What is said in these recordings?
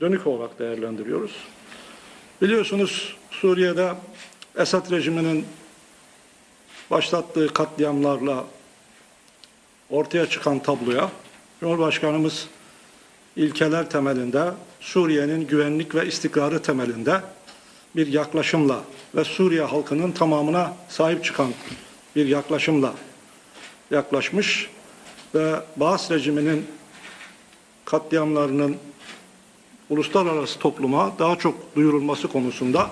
dönük olarak değerlendiriyoruz. Biliyorsunuz Suriye'de Esad rejiminin başlattığı katliamlarla ortaya çıkan tabloya Cumhurbaşkanımız ilkeler temelinde Suriye'nin güvenlik ve istikrarı temelinde bir yaklaşımla ve Suriye halkının tamamına sahip çıkan bir yaklaşımla yaklaşmış ve Baas rejiminin katliamlarının uluslararası topluma daha çok duyurulması konusunda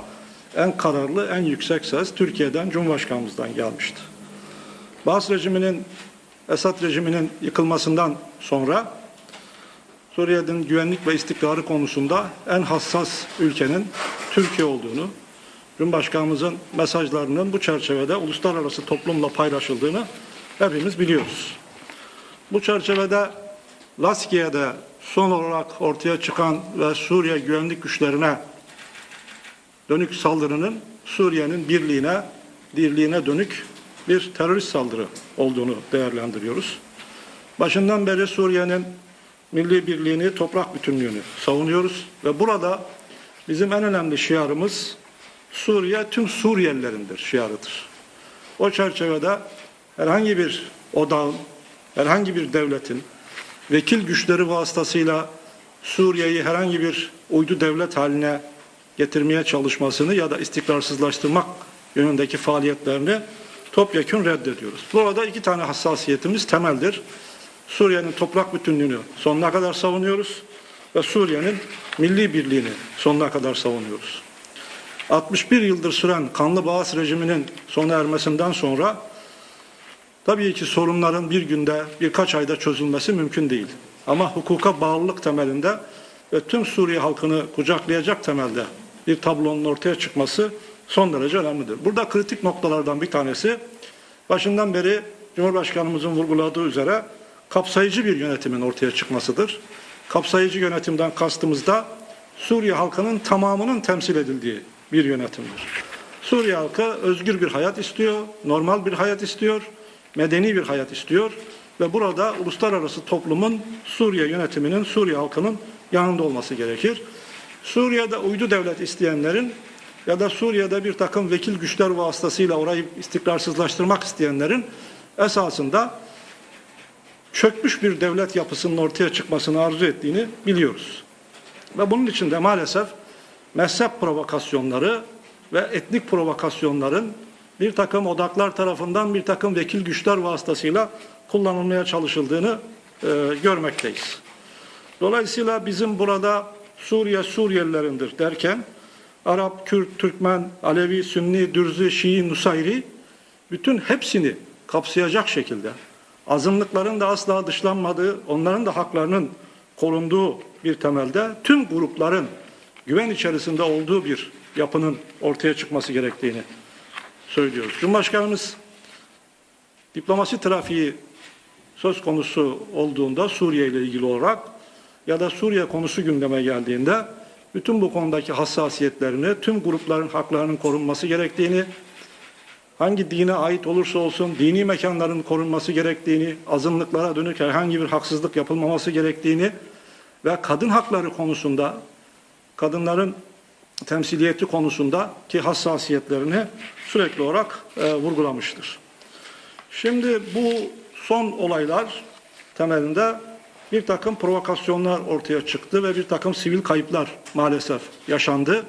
en kararlı, en yüksek ses Türkiye'den, Cumhurbaşkanımızdan gelmişti. Baas rejiminin, Esad rejiminin yıkılmasından sonra Suriye'nin güvenlik ve istikrarı konusunda en hassas ülkenin Türkiye olduğunu, Cumhurbaşkanımızın mesajlarının bu çerçevede uluslararası toplumla paylaşıldığını hepimiz biliyoruz. Bu çerçevede Laskiye'de son olarak ortaya çıkan ve Suriye güvenlik güçlerine dönük saldırının Suriye'nin birliğine, dirliğine dönük bir terörist saldırı olduğunu değerlendiriyoruz. Başından beri Suriye'nin milli birliğini, toprak bütünlüğünü savunuyoruz ve burada bizim en önemli şiarımız Suriye tüm Suriyelilerindir şiarıdır. O çerçevede herhangi bir odağın, herhangi bir devletin vekil güçleri vasıtasıyla Suriye'yi herhangi bir uydu devlet haline getirmeye çalışmasını ya da istikrarsızlaştırmak yönündeki faaliyetlerini topyekun reddediyoruz. Burada iki tane hassasiyetimiz temeldir. Suriye'nin toprak bütünlüğünü sonuna kadar savunuyoruz ve Suriye'nin milli birliğini sonuna kadar savunuyoruz. 61 yıldır süren kanlı Baas rejiminin sona ermesinden sonra tabii ki sorunların bir günde birkaç ayda çözülmesi mümkün değil. Ama hukuka bağlılık temelinde ve tüm Suriye halkını kucaklayacak temelde bir tablonun ortaya çıkması son derece önemlidir. Burada kritik noktalardan bir tanesi başından beri Cumhurbaşkanımızın vurguladığı üzere kapsayıcı bir yönetimin ortaya çıkmasıdır. Kapsayıcı yönetimden kastımızda Suriye halkının tamamının temsil edildiği bir yönetimdir. Suriye halkı özgür bir hayat istiyor, normal bir hayat istiyor, medeni bir hayat istiyor ve burada uluslararası toplumun Suriye yönetiminin, Suriye halkının yanında olması gerekir. Suriye'de uydu devlet isteyenlerin ya da Suriye'de bir takım vekil güçler vasıtasıyla orayı istikrarsızlaştırmak isteyenlerin esasında çökmüş bir devlet yapısının ortaya çıkmasını arzu ettiğini biliyoruz. Ve bunun için de maalesef mezhep provokasyonları ve etnik provokasyonların bir takım odaklar tarafından bir takım vekil güçler vasıtasıyla kullanılmaya çalışıldığını e, görmekteyiz. Dolayısıyla bizim burada Suriye Suriyelilerindir derken Arap, Kürt, Türkmen, Alevi, Sünni, Dürzi, Şii, Nusayri bütün hepsini kapsayacak şekilde azınlıkların da asla dışlanmadığı, onların da haklarının korunduğu bir temelde tüm grupların güven içerisinde olduğu bir yapının ortaya çıkması gerektiğini söylüyoruz. Cumhurbaşkanımız diplomasi trafiği söz konusu olduğunda Suriye ile ilgili olarak ya da Suriye konusu gündeme geldiğinde bütün bu konudaki hassasiyetlerini, tüm grupların haklarının korunması gerektiğini, hangi dine ait olursa olsun dini mekanların korunması gerektiğini, azınlıklara dönük herhangi bir haksızlık yapılmaması gerektiğini ve kadın hakları konusunda, kadınların temsiliyeti konusunda ki hassasiyetlerini sürekli olarak e, vurgulamıştır. Şimdi bu son olaylar temelinde bir takım provokasyonlar ortaya çıktı ve bir takım sivil kayıplar maalesef yaşandı.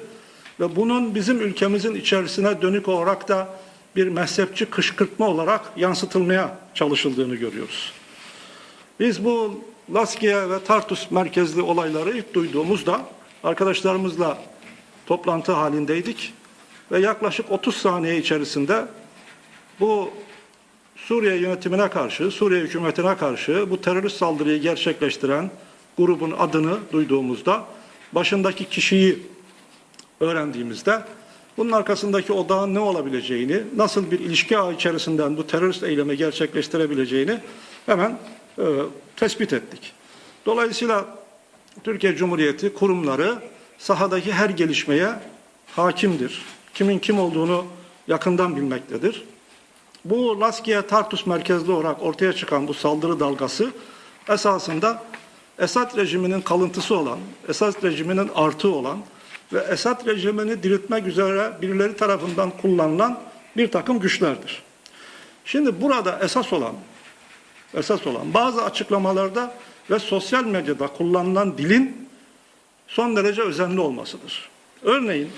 Ve bunun bizim ülkemizin içerisine dönük olarak da bir mezhepçi kışkırtma olarak yansıtılmaya çalışıldığını görüyoruz. Biz bu Laskiye ve Tartus merkezli olayları ilk duyduğumuzda arkadaşlarımızla toplantı halindeydik ve yaklaşık 30 saniye içerisinde bu Suriye yönetimine karşı, Suriye hükümetine karşı bu terörist saldırıyı gerçekleştiren grubun adını duyduğumuzda başındaki kişiyi öğrendiğimizde bunun arkasındaki odağın ne olabileceğini, nasıl bir ilişki ağı içerisinden bu terörist eylemi gerçekleştirebileceğini hemen e, tespit ettik. Dolayısıyla Türkiye Cumhuriyeti kurumları sahadaki her gelişmeye hakimdir. Kimin kim olduğunu yakından bilmektedir. Bu Laskiye Tartus merkezli olarak ortaya çıkan bu saldırı dalgası esasında Esad rejiminin kalıntısı olan, Esad rejiminin artığı olan ve Esad rejimini diriltmek üzere birileri tarafından kullanılan bir takım güçlerdir. Şimdi burada esas olan esas olan bazı açıklamalarda ve sosyal medyada kullanılan dilin son derece özenli olmasıdır. Örneğin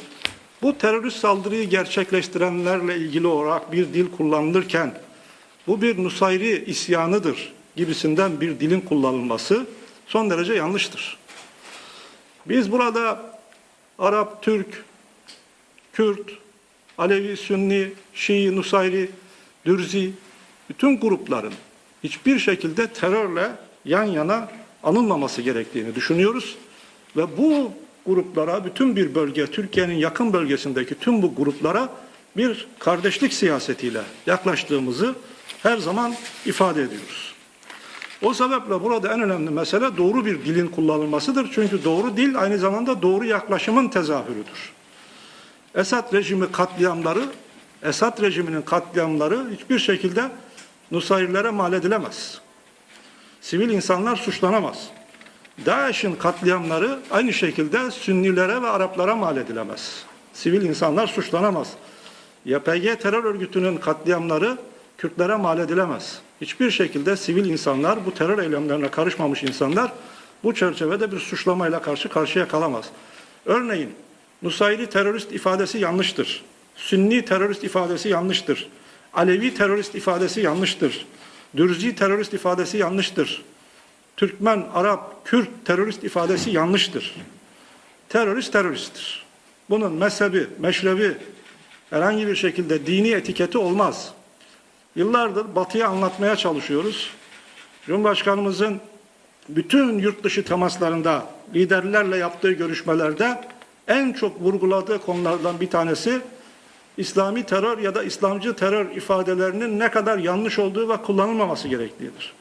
bu terörist saldırıyı gerçekleştirenlerle ilgili olarak bir dil kullanılırken bu bir Nusayri isyanıdır gibisinden bir dilin kullanılması son derece yanlıştır. Biz burada Arap, Türk, Kürt, Alevi, Sünni, Şii, Nusayri, Dürzi bütün grupların hiçbir şekilde terörle yan yana anılmaması gerektiğini düşünüyoruz. Ve bu gruplara, bütün bir bölge, Türkiye'nin yakın bölgesindeki tüm bu gruplara bir kardeşlik siyasetiyle yaklaştığımızı her zaman ifade ediyoruz. O sebeple burada en önemli mesele doğru bir dilin kullanılmasıdır. Çünkü doğru dil aynı zamanda doğru yaklaşımın tezahürüdür. Esad rejimi katliamları, Esad rejiminin katliamları hiçbir şekilde Nusayrilere mal edilemez. Sivil insanlar suçlanamaz. DAEŞ'in katliamları aynı şekilde Sünnilere ve Araplara mal edilemez. Sivil insanlar suçlanamaz. YPG terör örgütünün katliamları Kürtlere mal edilemez. Hiçbir şekilde sivil insanlar, bu terör eylemlerine karışmamış insanlar bu çerçevede bir suçlamayla karşı karşıya kalamaz. Örneğin Nusayri terörist ifadesi yanlıştır. Sünni terörist ifadesi yanlıştır. Alevi terörist ifadesi yanlıştır. Dürzi terörist ifadesi yanlıştır. Türkmen, Arap, Kürt terörist ifadesi yanlıştır. Terörist teröristtir. Bunun mezhebi, meşrebi herhangi bir şekilde dini etiketi olmaz. Yıllardır batıya anlatmaya çalışıyoruz. Cumhurbaşkanımızın bütün yurt dışı temaslarında, liderlerle yaptığı görüşmelerde en çok vurguladığı konulardan bir tanesi İslami terör ya da İslamcı terör ifadelerinin ne kadar yanlış olduğu ve kullanılmaması gerektiğidir.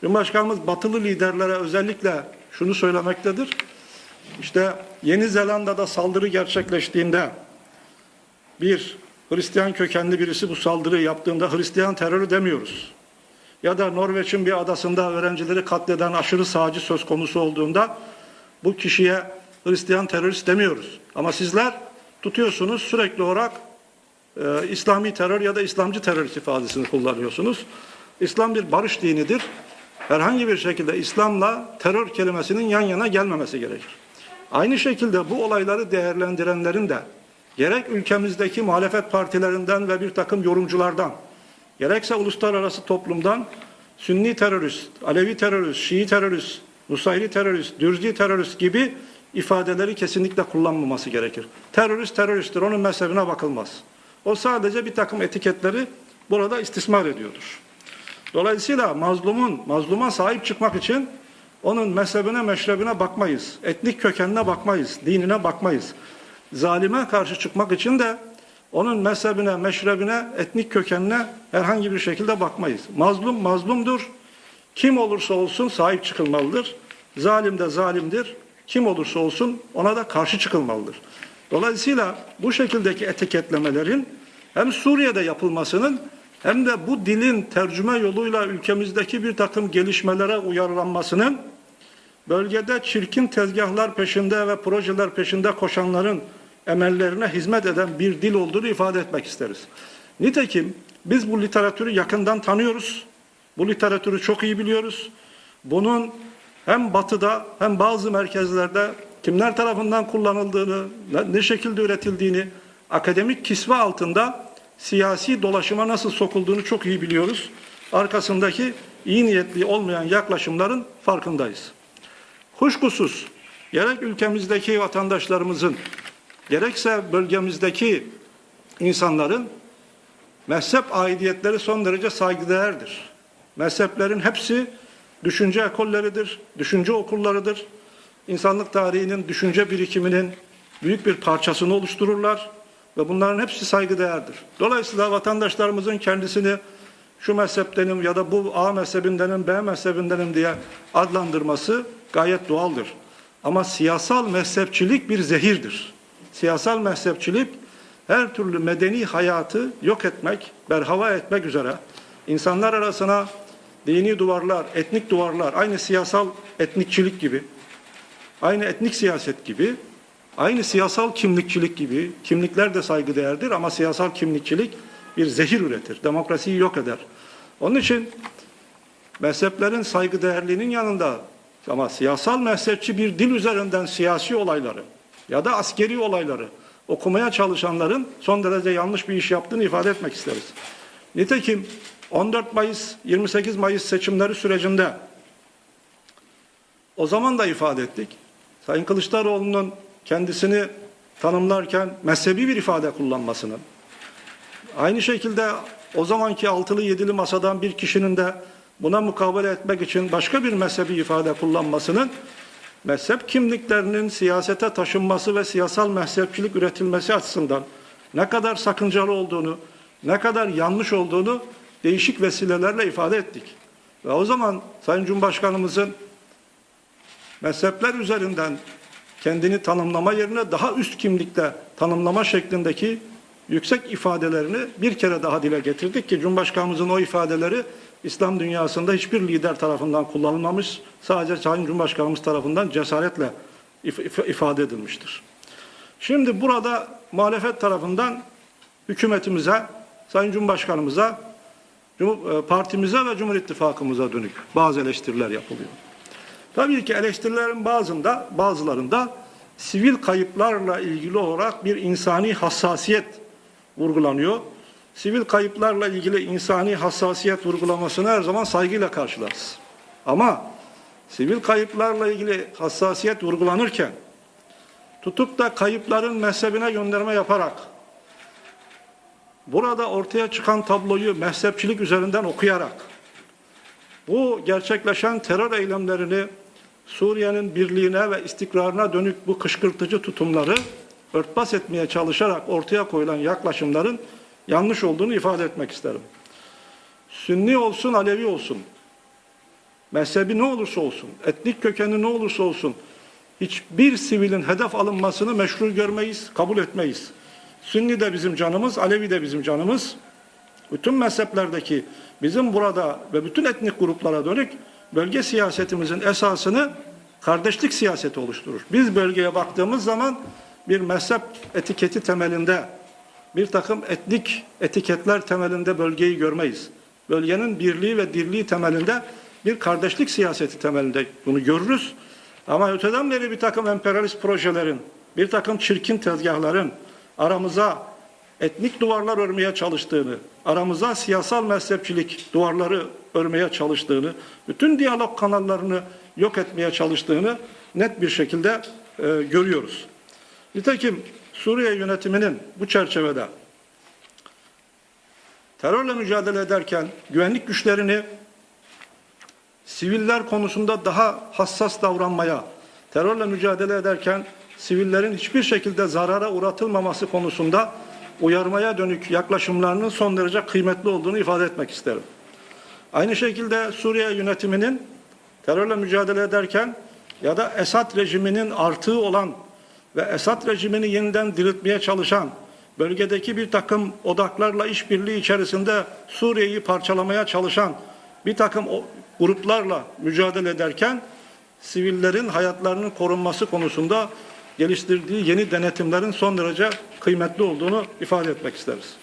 Cumhurbaşkanımız batılı liderlere özellikle şunu söylemektedir. İşte Yeni Zelanda'da saldırı gerçekleştiğinde bir Hristiyan kökenli birisi bu saldırıyı yaptığında Hristiyan terörü demiyoruz. Ya da Norveç'in bir adasında öğrencileri katleden aşırı sağcı söz konusu olduğunda bu kişiye Hristiyan terörist demiyoruz. Ama sizler tutuyorsunuz sürekli olarak e, İslami terör ya da İslamcı terörist ifadesini kullanıyorsunuz. İslam bir barış dinidir. Herhangi bir şekilde İslam'la terör kelimesinin yan yana gelmemesi gerekir. Aynı şekilde bu olayları değerlendirenlerin de gerek ülkemizdeki muhalefet partilerinden ve bir takım yorumculardan, gerekse uluslararası toplumdan Sünni terörist, Alevi terörist, Şii terörist, Nusayri terörist, Dürzi terörist gibi ifadeleri kesinlikle kullanmaması gerekir. Terörist teröristtir, onun mezhebine bakılmaz. O sadece bir takım etiketleri burada istismar ediyordur. Dolayısıyla mazlumun, mazluma sahip çıkmak için onun mezhebine, meşrebine bakmayız. Etnik kökenine bakmayız, dinine bakmayız. Zalime karşı çıkmak için de onun mezhebine, meşrebine, etnik kökenine herhangi bir şekilde bakmayız. Mazlum mazlumdur. Kim olursa olsun sahip çıkılmalıdır. Zalim de zalimdir. Kim olursa olsun ona da karşı çıkılmalıdır. Dolayısıyla bu şekildeki etiketlemelerin hem Suriye'de yapılmasının hem de bu dilin tercüme yoluyla ülkemizdeki bir takım gelişmelere uyarlanmasının bölgede çirkin tezgahlar peşinde ve projeler peşinde koşanların emellerine hizmet eden bir dil olduğunu ifade etmek isteriz. Nitekim biz bu literatürü yakından tanıyoruz. Bu literatürü çok iyi biliyoruz. Bunun hem batıda hem bazı merkezlerde kimler tarafından kullanıldığını, ne şekilde üretildiğini, akademik kisve altında siyasi dolaşıma nasıl sokulduğunu çok iyi biliyoruz. Arkasındaki iyi niyetli olmayan yaklaşımların farkındayız. Kuşkusuz gerek ülkemizdeki vatandaşlarımızın gerekse bölgemizdeki insanların mezhep aidiyetleri son derece saygıdeğerdir. Mezheplerin hepsi düşünce ekolleridir, düşünce okullarıdır. İnsanlık tarihinin, düşünce birikiminin büyük bir parçasını oluştururlar ve bunların hepsi saygıdeğerdir. Dolayısıyla vatandaşlarımızın kendisini şu mezheptenim ya da bu A mezhebindenim, B mezhebindenim diye adlandırması gayet doğaldır. Ama siyasal mezhepçilik bir zehirdir. Siyasal mezhepçilik her türlü medeni hayatı yok etmek, berhava etmek üzere insanlar arasına dini duvarlar, etnik duvarlar, aynı siyasal etnikçilik gibi, aynı etnik siyaset gibi, aynı siyasal kimlikçilik gibi, kimlikler de saygıdeğerdir ama siyasal kimlikçilik bir zehir üretir, demokrasiyi yok eder. Onun için mezheplerin saygıdeğerliğinin yanında ama siyasal mezhepçi bir dil üzerinden siyasi olayları ya da askeri olayları okumaya çalışanların son derece yanlış bir iş yaptığını ifade etmek isteriz. Nitekim 14 Mayıs 28 Mayıs seçimleri sürecinde o zaman da ifade ettik. Sayın Kılıçdaroğlu'nun kendisini tanımlarken mezhebi bir ifade kullanmasının aynı şekilde o zamanki altılı yedili masadan bir kişinin de buna mukabele etmek için başka bir mezhebi ifade kullanmasının mezhep kimliklerinin siyasete taşınması ve siyasal mezhepçilik üretilmesi açısından ne kadar sakıncalı olduğunu, ne kadar yanlış olduğunu değişik vesilelerle ifade ettik. Ve o zaman Sayın Cumhurbaşkanımızın mezhepler üzerinden kendini tanımlama yerine daha üst kimlikle tanımlama şeklindeki yüksek ifadelerini bir kere daha dile getirdik ki Cumhurbaşkanımızın o ifadeleri İslam dünyasında hiçbir lider tarafından kullanılmamış, sadece Sayın Cumhurbaşkanımız tarafından cesaretle if- if- ifade edilmiştir. Şimdi burada muhalefet tarafından hükümetimize, Sayın Cumhurbaşkanımıza, Cum- e, partimize ve Cumhur İttifakımıza dönük bazı eleştiriler yapılıyor. Tabii ki eleştirilerin bazında, bazılarında sivil kayıplarla ilgili olarak bir insani hassasiyet vurgulanıyor. Sivil kayıplarla ilgili insani hassasiyet vurgulamasını her zaman saygıyla karşılarız. Ama sivil kayıplarla ilgili hassasiyet vurgulanırken tutup da kayıpların mezhebine gönderme yaparak burada ortaya çıkan tabloyu mezhepçilik üzerinden okuyarak bu gerçekleşen terör eylemlerini Suriye'nin birliğine ve istikrarına dönük bu kışkırtıcı tutumları örtbas etmeye çalışarak ortaya koyulan yaklaşımların yanlış olduğunu ifade etmek isterim. Sünni olsun, Alevi olsun, mezhebi ne olursa olsun, etnik kökeni ne olursa olsun, hiçbir sivilin hedef alınmasını meşru görmeyiz, kabul etmeyiz. Sünni de bizim canımız, Alevi de bizim canımız. Bütün mezheplerdeki bizim burada ve bütün etnik gruplara dönük bölge siyasetimizin esasını kardeşlik siyaseti oluşturur. Biz bölgeye baktığımız zaman bir mezhep etiketi temelinde bir takım etnik etiketler temelinde bölgeyi görmeyiz. Bölgenin birliği ve dirliği temelinde bir kardeşlik siyaseti temelinde bunu görürüz. Ama öteden beri bir takım emperyalist projelerin, bir takım çirkin tezgahların aramıza etnik duvarlar örmeye çalıştığını, aramıza siyasal mezhepçilik duvarları örmeye çalıştığını, bütün diyalog kanallarını yok etmeye çalıştığını net bir şekilde e, görüyoruz. Nitekim Suriye yönetiminin bu çerçevede terörle mücadele ederken güvenlik güçlerini siviller konusunda daha hassas davranmaya, terörle mücadele ederken sivillerin hiçbir şekilde zarara uğratılmaması konusunda uyarmaya dönük yaklaşımlarının son derece kıymetli olduğunu ifade etmek isterim. Aynı şekilde Suriye yönetiminin terörle mücadele ederken ya da Esad rejiminin artığı olan ve Esad rejimini yeniden diriltmeye çalışan bölgedeki bir takım odaklarla işbirliği içerisinde Suriye'yi parçalamaya çalışan bir takım gruplarla mücadele ederken sivillerin hayatlarının korunması konusunda geliştirdiği yeni denetimlerin son derece kıymetli olduğunu ifade etmek isteriz.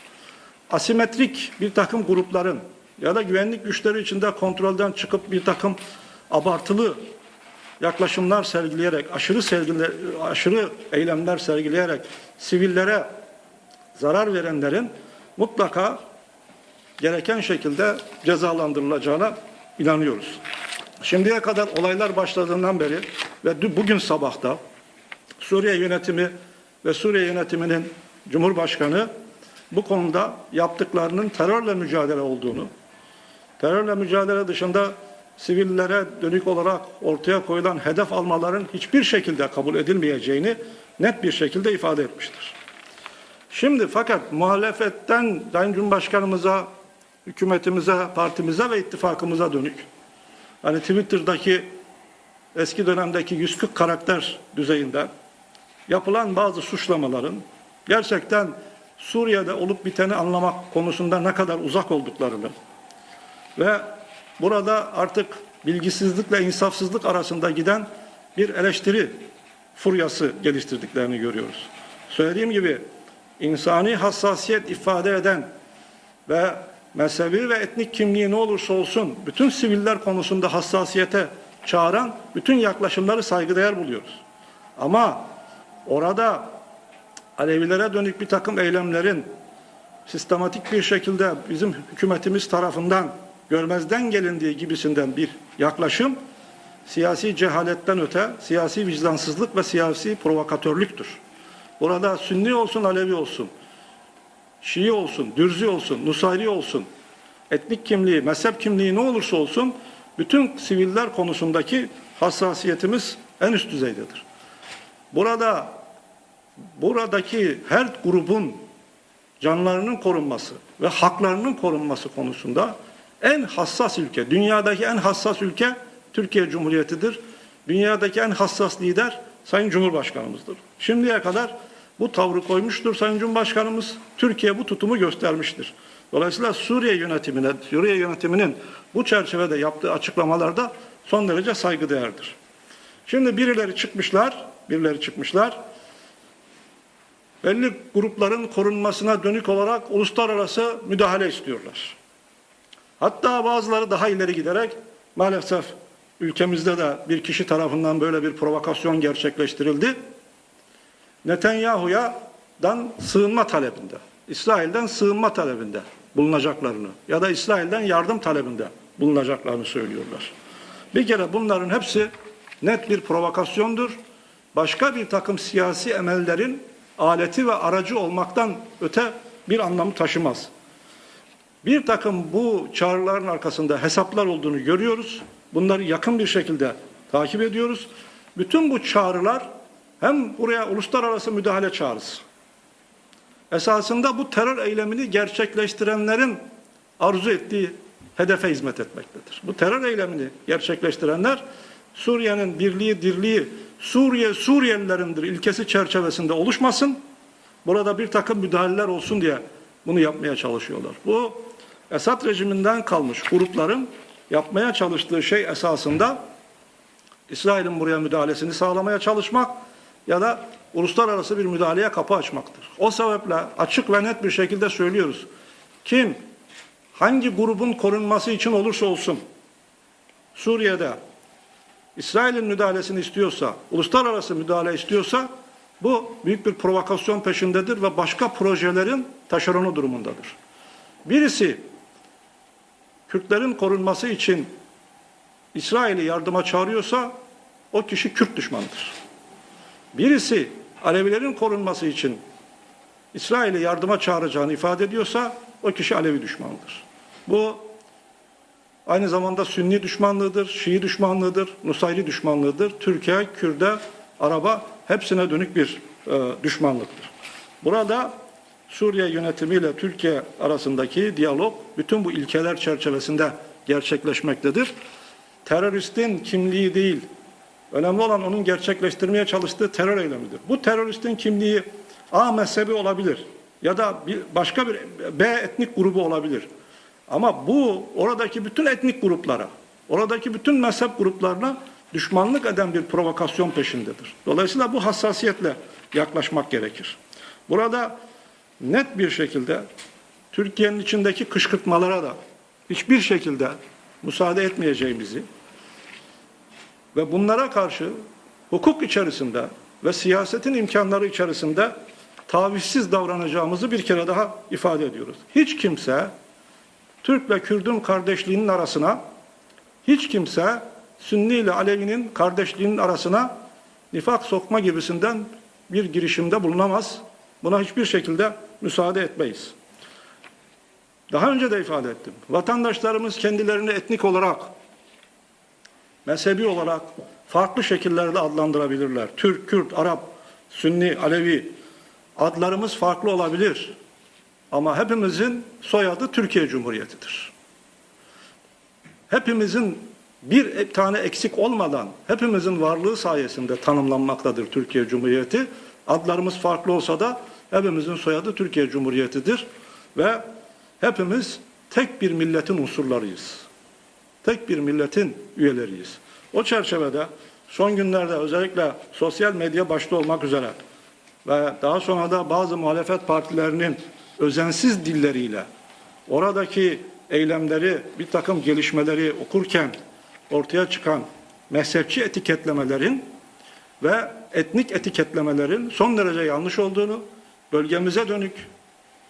Asimetrik bir takım grupların ya da güvenlik güçleri içinde kontrolden çıkıp bir takım abartılı yaklaşımlar sergileyerek, aşırı sergile, aşırı eylemler sergileyerek sivillere zarar verenlerin mutlaka gereken şekilde cezalandırılacağına inanıyoruz. Şimdiye kadar olaylar başladığından beri ve bugün sabahta Suriye yönetimi ve Suriye yönetiminin Cumhurbaşkanı bu konuda yaptıklarının terörle mücadele olduğunu, terörle mücadele dışında sivillere dönük olarak ortaya koyulan hedef almaların hiçbir şekilde kabul edilmeyeceğini net bir şekilde ifade etmiştir. Şimdi fakat muhalefetten Sayın Cumhurbaşkanımıza, hükümetimize, partimize ve ittifakımıza dönük hani Twitter'daki eski dönemdeki 140 karakter düzeyinde yapılan bazı suçlamaların gerçekten Suriye'de olup biteni anlamak konusunda ne kadar uzak olduklarını ve burada artık bilgisizlikle insafsızlık arasında giden bir eleştiri furyası geliştirdiklerini görüyoruz. Söylediğim gibi insani hassasiyet ifade eden ve mezhebi ve etnik kimliği ne olursa olsun bütün siviller konusunda hassasiyete çağıran bütün yaklaşımları saygıdeğer buluyoruz. Ama orada Alevilere dönük bir takım eylemlerin sistematik bir şekilde bizim hükümetimiz tarafından görmezden gelindiği gibisinden bir yaklaşım siyasi cehaletten öte siyasi vicdansızlık ve siyasi provokatörlüktür. Burada Sünni olsun, Alevi olsun, Şii olsun, Dürzi olsun, Nusayri olsun, etnik kimliği, mezhep kimliği ne olursa olsun bütün siviller konusundaki hassasiyetimiz en üst düzeydedir. Burada buradaki her grubun canlarının korunması ve haklarının korunması konusunda en hassas ülke, dünyadaki en hassas ülke Türkiye Cumhuriyeti'dir. Dünyadaki en hassas lider Sayın Cumhurbaşkanımızdır. Şimdiye kadar bu tavrı koymuştur Sayın Cumhurbaşkanımız. Türkiye bu tutumu göstermiştir. Dolayısıyla Suriye yönetimine, Suriye yönetiminin bu çerçevede yaptığı açıklamalarda son derece saygıdeğerdir. Şimdi birileri çıkmışlar, birileri çıkmışlar belli grupların korunmasına dönük olarak uluslararası müdahale istiyorlar. Hatta bazıları daha ileri giderek maalesef ülkemizde de bir kişi tarafından böyle bir provokasyon gerçekleştirildi. Netanyahu'dan sığınma talebinde, İsrail'den sığınma talebinde bulunacaklarını ya da İsrail'den yardım talebinde bulunacaklarını söylüyorlar. Bir kere bunların hepsi net bir provokasyondur. Başka bir takım siyasi emellerin aleti ve aracı olmaktan öte bir anlamı taşımaz. Bir takım bu çağrıların arkasında hesaplar olduğunu görüyoruz. Bunları yakın bir şekilde takip ediyoruz. Bütün bu çağrılar hem buraya uluslararası müdahale çağrısı. Esasında bu terör eylemini gerçekleştirenlerin arzu ettiği hedefe hizmet etmektedir. Bu terör eylemini gerçekleştirenler Suriye'nin birliği, dirliği, Suriye Suriyelilerindir ilkesi çerçevesinde oluşmasın. Burada bir takım müdahaleler olsun diye bunu yapmaya çalışıyorlar. Bu Esad rejiminden kalmış grupların yapmaya çalıştığı şey esasında İsrail'in buraya müdahalesini sağlamaya çalışmak ya da uluslararası bir müdahaleye kapı açmaktır. O sebeple açık ve net bir şekilde söylüyoruz. Kim hangi grubun korunması için olursa olsun Suriye'de İsrail'in müdahalesini istiyorsa, uluslararası müdahale istiyorsa bu büyük bir provokasyon peşindedir ve başka projelerin taşeronu durumundadır. Birisi Kürtlerin korunması için İsrail'i yardıma çağırıyorsa o kişi Kürt düşmanıdır. Birisi Alevilerin korunması için İsrail'i yardıma çağıracağını ifade ediyorsa o kişi Alevi düşmanıdır. Bu aynı zamanda Sünni düşmanlığıdır, Şii düşmanlığıdır, Nusayri düşmanlığıdır. Türkiye, Kürde, Araba hepsine dönük bir e, düşmanlıktır. Burada Suriye yönetimiyle Türkiye arasındaki diyalog bütün bu ilkeler çerçevesinde gerçekleşmektedir. Teröristin kimliği değil, önemli olan onun gerçekleştirmeye çalıştığı terör eylemidir. Bu teröristin kimliği A mezhebi olabilir ya da bir başka bir B etnik grubu olabilir. Ama bu oradaki bütün etnik gruplara, oradaki bütün mezhep gruplarına düşmanlık eden bir provokasyon peşindedir. Dolayısıyla bu hassasiyetle yaklaşmak gerekir. Burada net bir şekilde Türkiye'nin içindeki kışkırtmalara da hiçbir şekilde müsaade etmeyeceğimizi ve bunlara karşı hukuk içerisinde ve siyasetin imkanları içerisinde tavizsiz davranacağımızı bir kere daha ifade ediyoruz. Hiç kimse Türk ve Kürdün kardeşliğinin arasına hiç kimse Sünni ile Alevi'nin kardeşliğinin arasına nifak sokma gibisinden bir girişimde bulunamaz. Buna hiçbir şekilde müsaade etmeyiz. Daha önce de ifade ettim. Vatandaşlarımız kendilerini etnik olarak, mezhebi olarak farklı şekillerde adlandırabilirler. Türk, Kürt, Arap, Sünni, Alevi adlarımız farklı olabilir. Ama hepimizin soyadı Türkiye Cumhuriyeti'dir. Hepimizin bir tane eksik olmadan hepimizin varlığı sayesinde tanımlanmaktadır Türkiye Cumhuriyeti. Adlarımız farklı olsa da hepimizin soyadı Türkiye Cumhuriyeti'dir ve hepimiz tek bir milletin unsurlarıyız. tek bir milletin üyeleriyiz. O çerçevede son günlerde özellikle sosyal medya başta olmak üzere ve daha sonra da bazı muhalefet partilerinin özensiz dilleriyle oradaki eylemleri, bir takım gelişmeleri okurken ortaya çıkan mezhepçi etiketlemelerin ve etnik etiketlemelerin son derece yanlış olduğunu, bölgemize dönük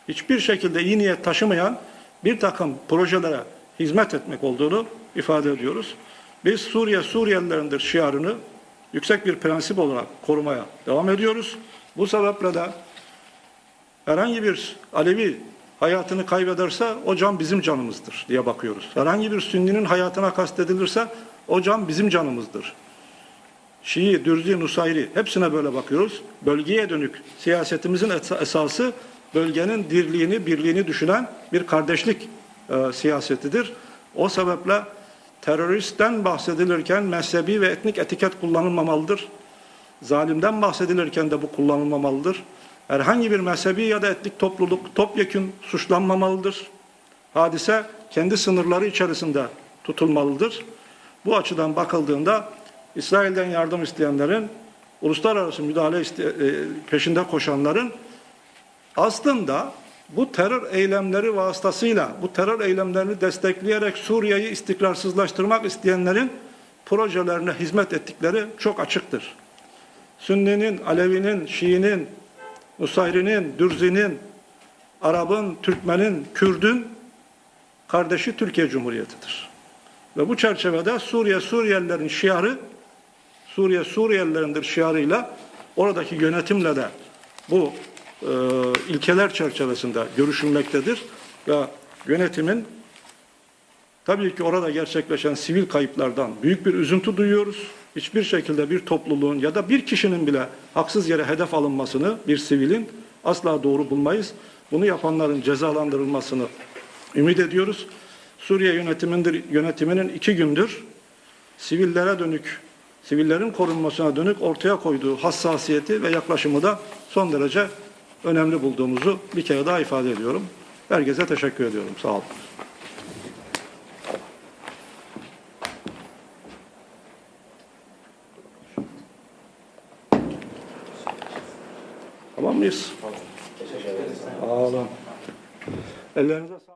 hiçbir şekilde iyi niyet taşımayan bir takım projelere hizmet etmek olduğunu ifade ediyoruz. Biz Suriye Suriyelilerindir şiarını yüksek bir prensip olarak korumaya devam ediyoruz. Bu sebeple de herhangi bir Alevi hayatını kaybederse o can bizim canımızdır diye bakıyoruz. Herhangi bir Sünni'nin hayatına kastedilirse o can bizim canımızdır. Şii, Dürzi, Nusayri hepsine böyle bakıyoruz. Bölgeye dönük siyasetimizin esa- esası bölgenin dirliğini, birliğini düşünen bir kardeşlik e, siyasetidir. O sebeple teröristten bahsedilirken mezhebi ve etnik etiket kullanılmamalıdır. Zalimden bahsedilirken de bu kullanılmamalıdır. Herhangi bir mezhebi ya da etnik topluluk topyekün suçlanmamalıdır. Hadise kendi sınırları içerisinde tutulmalıdır. Bu açıdan bakıldığında İsrail'den yardım isteyenlerin, uluslararası müdahale e, peşinde koşanların aslında bu terör eylemleri vasıtasıyla, bu terör eylemlerini destekleyerek Suriye'yi istikrarsızlaştırmak isteyenlerin projelerine hizmet ettikleri çok açıktır. Sünni'nin, Alevi'nin, Şii'nin, Nusayri'nin, Dürzi'nin, Arap'ın, Türkmen'in, Kürd'ün kardeşi Türkiye Cumhuriyeti'dir. Ve bu çerçevede Suriye Suriyelilerin şiarı Suriye Suriyelilerindir şiarıyla oradaki yönetimle de bu e, ilkeler çerçevesinde görüşülmektedir ve yönetimin tabii ki orada gerçekleşen sivil kayıplardan büyük bir üzüntü duyuyoruz. Hiçbir şekilde bir topluluğun ya da bir kişinin bile haksız yere hedef alınmasını bir sivilin asla doğru bulmayız. Bunu yapanların cezalandırılmasını ümit ediyoruz. Suriye yönetimindir, yönetiminin iki gündür sivillere dönük, sivillerin korunmasına dönük ortaya koyduğu hassasiyeti ve yaklaşımı da son derece önemli bulduğumuzu bir kere daha ifade ediyorum. Herkese teşekkür ediyorum. Sağ olun. Tamam mıyız? Sağ olun. Ellerinize sağlık.